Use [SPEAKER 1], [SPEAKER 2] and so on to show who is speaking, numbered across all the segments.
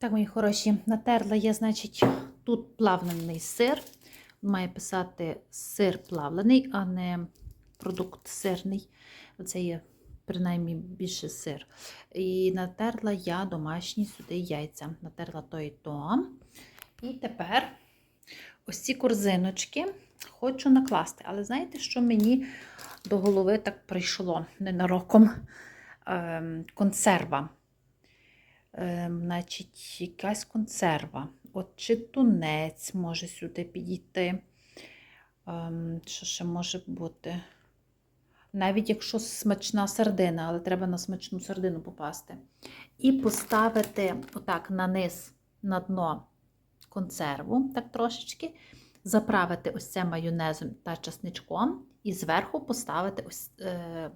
[SPEAKER 1] Так, мої хороші, натерла я, значить, тут плавлений сир. Має писати сир плавлений, а не продукт сирний. Це є, принаймні, більше сир. І натерла я домашні сюди яйця. Натерла то і то. І тепер ось ці корзиночки хочу накласти. Але знаєте, що мені до голови так прийшло ненароком? Ем, консерва. Ем, значить, якась консерва. От чи тунець може сюди підійти. Ем, що ще може бути? Навіть якщо смачна сардина, але треба на смачну сардину попасти. І поставити отак на низ, на дно консерву, так трошечки, заправити ось це майонезом та часничком, і зверху поставити ось е,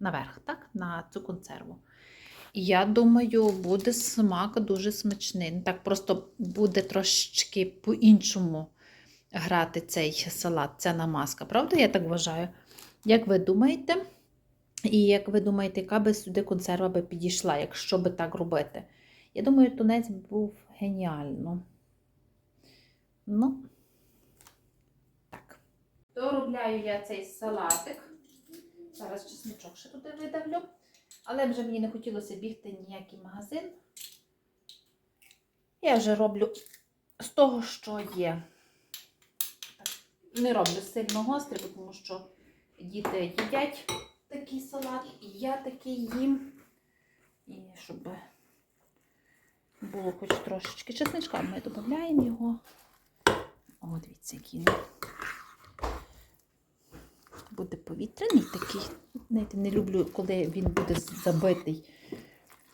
[SPEAKER 1] наверх, так, на цю консерву. Я думаю, буде смак дуже смачний. Так просто буде трошечки по-іншому грати цей салат, ця намазка. Правда, я так вважаю? Як ви думаєте? І як ви думаєте, яка би сюди консерва би підійшла, якщо би так робити? Я думаю, тунець був геніально. Ну, так. Доробляю я цей салатик. Зараз чесничок ще туди видавлю. Але вже мені не хотілося бігти ніякий магазин. Я вже роблю з того, що є. Не роблю сильно гострий, тому що діти їдять такий салат, і я такий їм. І щоб було хоч трошечки чесничка, ми додаємо його. О, дивіться, який буде повітряний такий. Знаєте, не люблю, коли він буде забитий.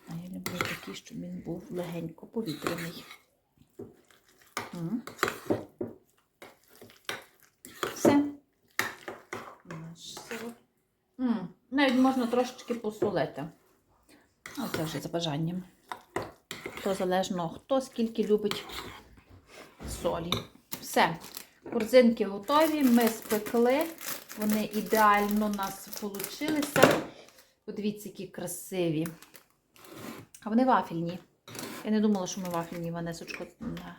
[SPEAKER 1] А я люблю такий, щоб він був легенько повітряний. Все. Навіть можна трошечки посолити. А це вже за бажанням. То залежно, хто скільки любить солі. Все. Корзинки готові, ми спекли. Вони ідеально у нас вийшли. Подивіться, які красиві. А вони вафельні. Я не думала, що ми вафельні ванесочку на,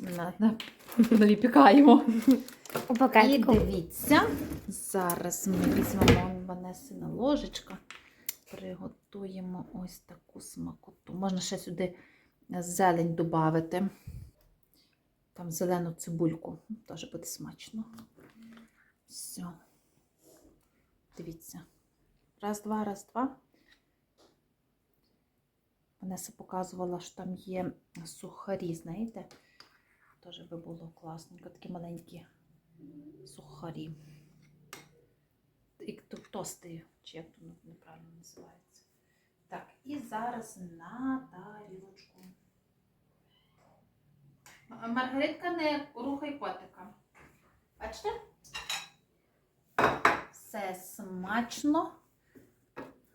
[SPEAKER 1] на, на, наліпікаємо. І дивіться, зараз ми візьмемо Ванесина ложечка, приготуємо ось таку смакоту. Можна ще сюди зелень додати. Там зелену цибульку. Теж буде смачно. Все. Дивіться. Раз, два, раз, два. Ванеса показувала, що там є сухарі, знаєте? Теж би було класненько, такі маленькі сухарі. І чи як то неправильно називається. Так, і зараз на тарілочку. Маргаритка не рухай котика. Бачите? Все смачно.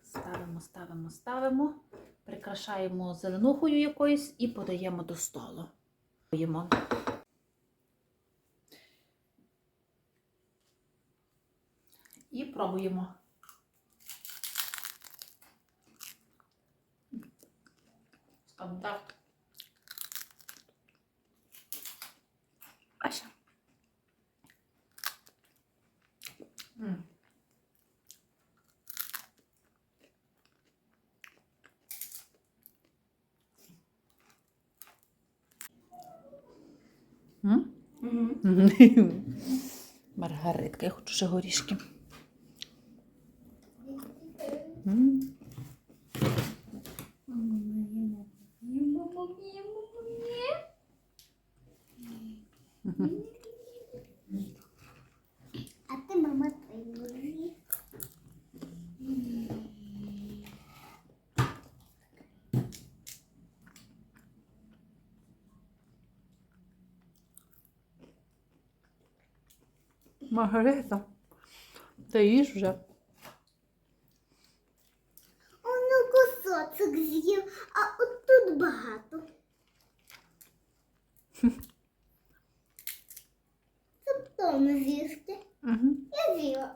[SPEAKER 1] Ставимо, ставимо, ставимо. Прикрашаємо зеленухою якоюсь і подаємо до столу. І пробуємо. Скажімо Маргаритка, я хочу ще горішки. М.
[SPEAKER 2] А ти мама твої.
[SPEAKER 1] Маргарита, ти їж вже.
[SPEAKER 2] Воно кусочок з'їв, а от тут багато. Це потім з'їсти.
[SPEAKER 1] Угу.
[SPEAKER 2] Я з'їла.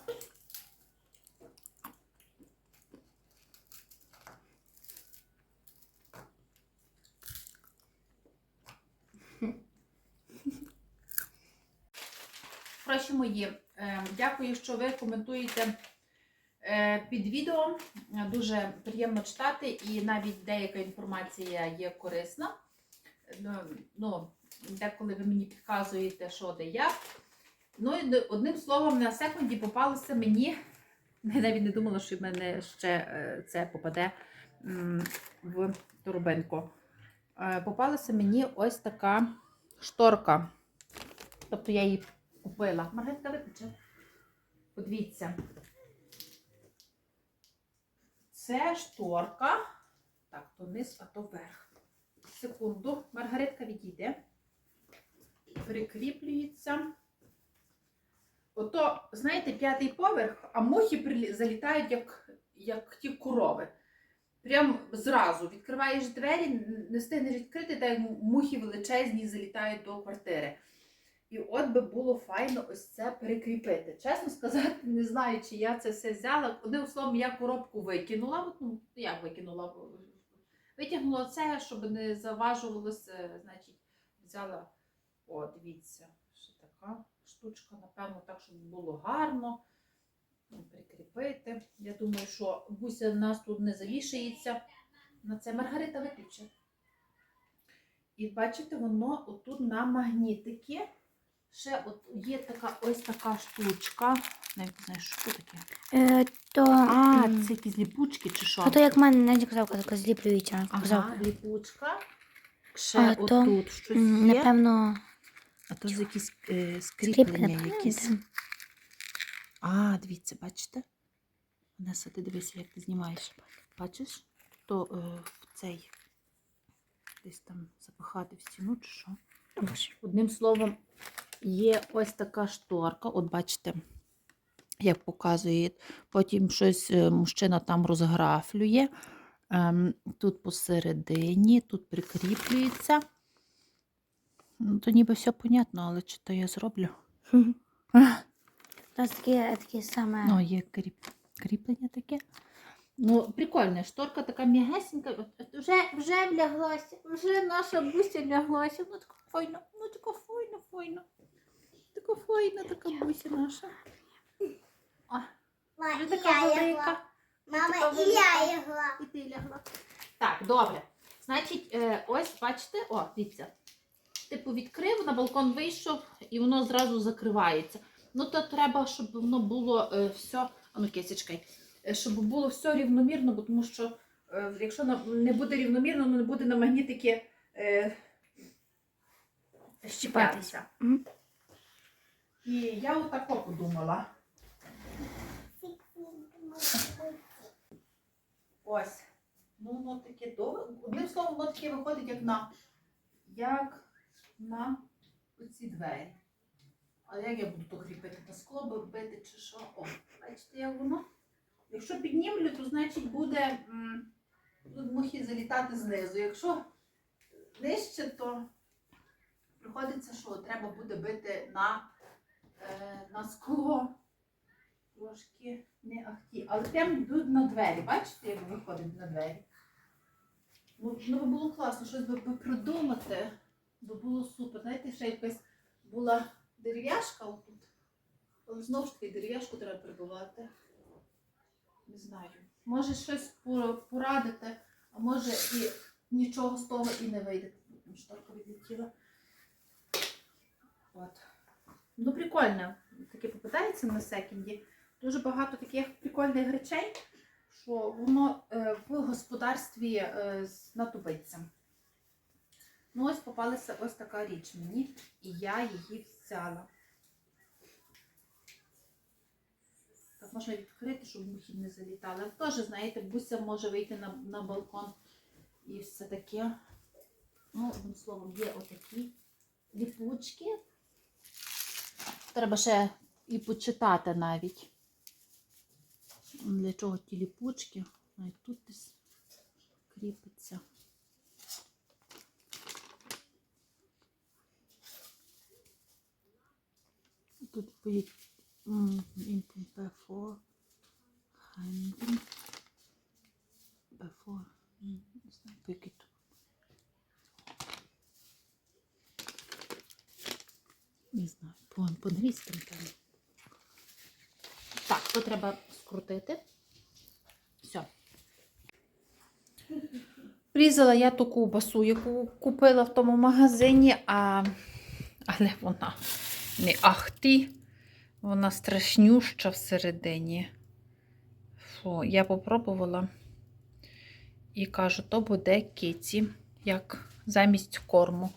[SPEAKER 1] Гроші мої, е, дякую, що ви коментуєте е, під відео. Дуже приємно читати, і навіть деяка інформація є корисна. Ну, Ну, деколи ви мені підказуєте, що де як. Ну, і одним словом, на секунді попалося мені. Я навіть не думала, що в мене ще е, це попаде в торбинку. Попалася мені ось така шторка. Тобто я її купила. Маргаритка виключи. Подивіться. Це шторка. Так, то низ, а то вверх. Секунду. Маргаритка відійде. Прикріплюється. Ото, знаєте, п'ятий поверх, а мухи залітають, як, як ті корови. Прям зразу відкриваєш двері, не встигнеш відкрити, та мухи величезні залітають до квартири. І от би було файно ось це прикріпити. Чесно сказати, не знаю, чи я це все взяла. Одним словом, я коробку викинула. Ну, як викинула? Витягнула це, щоб не заважувалося, значить, взяла, о, дивіться, що така штучка, напевно, так, щоб було гарно. Ну, Прикріпити. Я думаю, що буся в нас тут не завішається. На це Маргарита виключи. І бачите, воно отут на магнітики. Ще от є така ось така штучка. Навіть не знаю, що це таке.
[SPEAKER 3] Е, то,
[SPEAKER 1] А, це якісь ліпучки чи що?
[SPEAKER 3] то, то як в мене Надя казавка, така зліплюється.
[SPEAKER 1] Ага,
[SPEAKER 3] казавка.
[SPEAKER 1] ліпучка. Ще
[SPEAKER 3] А, то,
[SPEAKER 1] отут щось є.
[SPEAKER 3] Напевно,
[SPEAKER 1] А то з якісь е, скріплення
[SPEAKER 3] напевно.
[SPEAKER 1] якісь. А, дивіться, бачите? Одеса, ти дивися, як ти знімаєш. Бачиш? То е, в цей десь там запихати в стіну чи що. Одним словом, є ось така шторка. От бачите, як показує. Потім щось е, мужчина там розграфлює. Ем, тут посередині, тут прикріплюється. Ну, то ніби все понятно, але чи то я зроблю?
[SPEAKER 3] Таке, таке саме.
[SPEAKER 1] Ну, є кріп... кріплення таке. Ну, прикольна шторка така м'ягесенька. Вже, вже вляглася, вже наша буся ляглася. Ну, така файна, ну така файна, файна. Така файна, така буся наша.
[SPEAKER 2] Ма,
[SPEAKER 1] вже
[SPEAKER 2] і
[SPEAKER 1] така велика.
[SPEAKER 2] Мама, і я лягла.
[SPEAKER 1] І ти лягла. Так, добре. Значить, е, ось бачите, о, дивіться. Типу відкрив, на балкон вийшов і воно зразу закривається. Ну, то треба, щоб воно було е, все. А ну, е, щоб було все рівномірно, бо тому що е, якщо не буде рівномірно, ну, не буде на магнітики е, щіпатися. І я отако подумала. Ось. Ну, воно таке довге. Одним словом, воно таке виходить, як на, як на оці двері. А як я буду то кріпити? На скло би бити чи що? О, бачите, як воно? Якщо піднімлю, то значить буде мухи залітати знизу. Якщо нижче, то приходиться, що треба буде бити на, на скло. Трошки не ахті. Але прямо йдуть на двері. Бачите, як виходить на двері? Ну, ну було класно, щось би, придумати. Би було супер. Знаєте, ще якась була дерев'яшка отут. Але знову ж таки дерев'яшку треба прибивати. Не знаю. Може щось порадити, а може і нічого з того і не вийде. Шторка відлетіла. От. Ну, прикольно. Таке попитається на секінді. Дуже багато таких прикольних речей, що воно е, в господарстві е, знадобиться. Ну, ось попалася ось така річ мені, і я її взяла. Так можна відкрити, щоб мухи не залітали. Теж, знаєте, буся може вийти на, на балкон і все таке. Ну, словом, є отакі ліпучки. Треба ще і почитати навіть. Для чого ті ліпучки? Навіть тут десь кріпиться. Тут стоїть input before, handling, before, м, не знаю, по якій тут. Не знаю, по, по англійському там. Так, то треба скрутити. Все. Різала я ту ковбасу, яку купила в тому магазині, а... але вона не ахті, вона страшнюща всередині. Фу, я попробувала і кажу, то буде киці, як замість корму.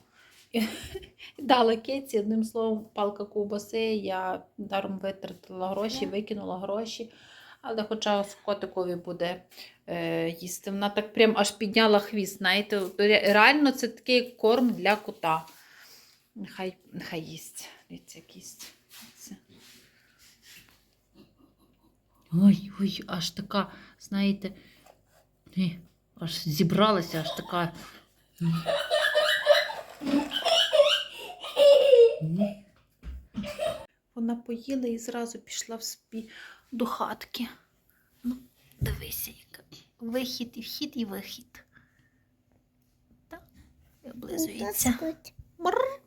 [SPEAKER 1] Дала киці, одним словом, палка ковбаси, я даром витратила гроші, викинула гроші. Але хоча котикові буде е, їсти. Вона так прям аж підняла хвіст. Знаєте, реально це такий корм для кота. Нехай, нехай їсть. Дивіться, як їсть. Це. Ой, ой, аж така, знаєте, аж зібралася, аж така. Вона поїла і зразу пішла в собі до хатки. Ну, дивися, яка вихід і вхід, і вихід. Так, і облизується. Бррр.